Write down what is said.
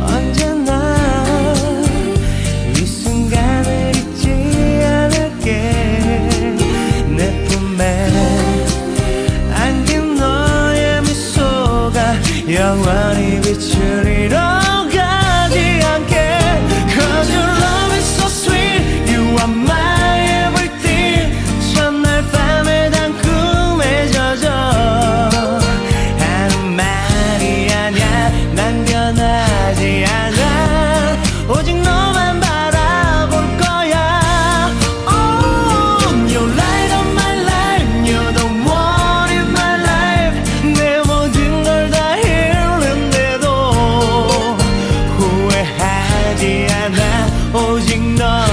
언제나 이 순간을 잊지 않 게, 내 품에 안긴 너의 미소가 영원히 비추리라 가지 않게. Cause you love is so sweet You are my 都行的